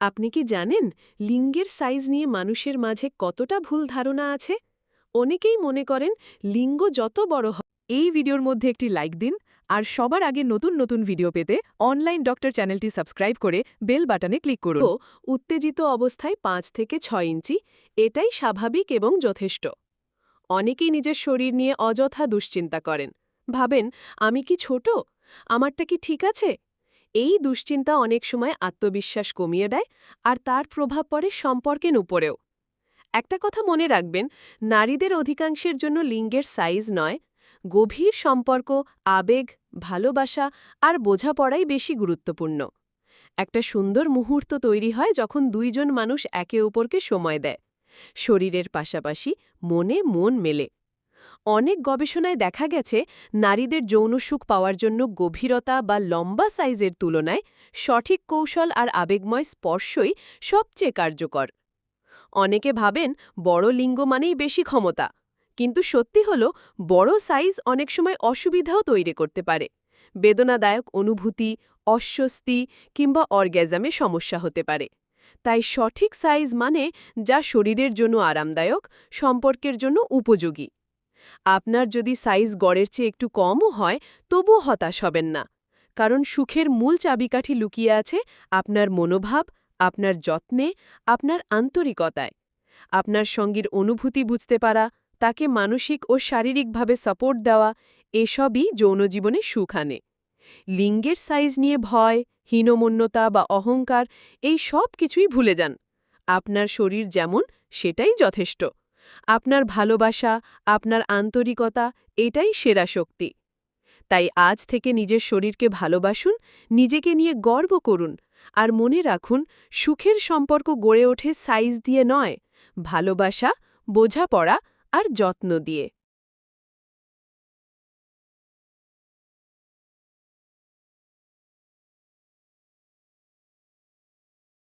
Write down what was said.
আপনি কি জানেন লিঙ্গের সাইজ নিয়ে মানুষের মাঝে কতটা ভুল ধারণা আছে? অনেকেই মনে করেন লিঙ্গ যত বড় হয় এই ভিডিওর মধ্যে একটি লাইক দিন, আর সবার আগে নতুন নতুন ভিডিও পেতে অনলাইন ডক্টর চ্যানেলটি সাবস্ক্রাইব করে বেল বাটনে ক্লিক করুন। উত্তেজিত অবস্থায় পাঁচ থেকে ছয় ইঞ্চি, এটাই স্বাভাবিক এবং যথেষ্ট। অনেকেই নিজের শরীর নিয়ে অযথা দুশ্চিন্তা করেন। ভাবেন, আমি কি ছোট? আমারটা কি ঠিক আছে? এই দুশ্চিন্তা অনেক সময় আত্মবিশ্বাস কমিয়ে দেয় আর তার প্রভাব পড়ে সম্পর্কের উপরেও। একটা কথা মনে রাখবেন, নারীদের অধিকাংশের জন্য লিঙ্গের সাইজ নয়, গভীর সম্পর্ক, আবেগ, ভালোবাসা আর বোঝাপড়াই বেশি গুরুত্বপূর্ণ। একটা সুন্দর মুহূর্ত তৈরি হয় যখন দুইজন মানুষ একে অপরকে সময় দেয়। শরীরের পাশাপাশি মনে মন মেলে। অনেক গবেষণায় দেখা গেছে, নারীদের যৌন সুখ পাওয়ার জন্য গভীরতা বা লম্বা সাইজের তুলনায় সঠিক কৌশল আর আবেগময় স্পর্শই সবচেয়ে কার্যকর। অনেকে ভাবেন বড় লিঙ্গ মানেই বেশি ক্ষমতা, কিন্তু সত্যি হল বড় সাইজ অনেক সময় অসুবিধাও তৈরি করতে পারে। বেদনাদায়ক অনুভূতি, অস্বস্তি কিংবা অর্গ্যাজামে সমস্যা হতে পারে। তাই সঠিক সাইজ মানে যা শরীরের জন্য আরামদায়ক, সম্পর্কের জন্য উপযোগী। আপনার যদি সাইজ গড়ের চেয়ে একটু কমও হয়, তবুও হতাশ হবেন না। কারণ সুখের মূল চাবিকাঠি লুকিয়ে আছে আপনার মনোভাব, আপনার যত্নে, আপনার আন্তরিকতায়। আপনার সঙ্গীর অনুভূতি বুঝতে পারা, তাকে মানসিক ও শারীরিকভাবে সাপোর্ট দেওয়া, এসবই যৌনজীবনে সুখ আনে। লিঙ্গের সাইজ নিয়ে ভয়, হীনমন্যতা বা অহংকার, এই সব কিছুই ভুলে যান। আপনার শরীর যেমন, সেটাই যথেষ্ট। আপনার ভালোবাসা, আপনার আন্তরিকতা, এটাই সেরা শক্তি। তাই আজ থেকে নিজের শরীরকে ভালোবাসুন, নিজেকে নিয়ে গর্ব করুন, আর মনে রাখুন, সুখের সম্পর্ক গড়ে ওঠে সাইজ দিয়ে নয়, ভালোবাসা, বোঝাপড়া, আর যত্ন দিয়ে।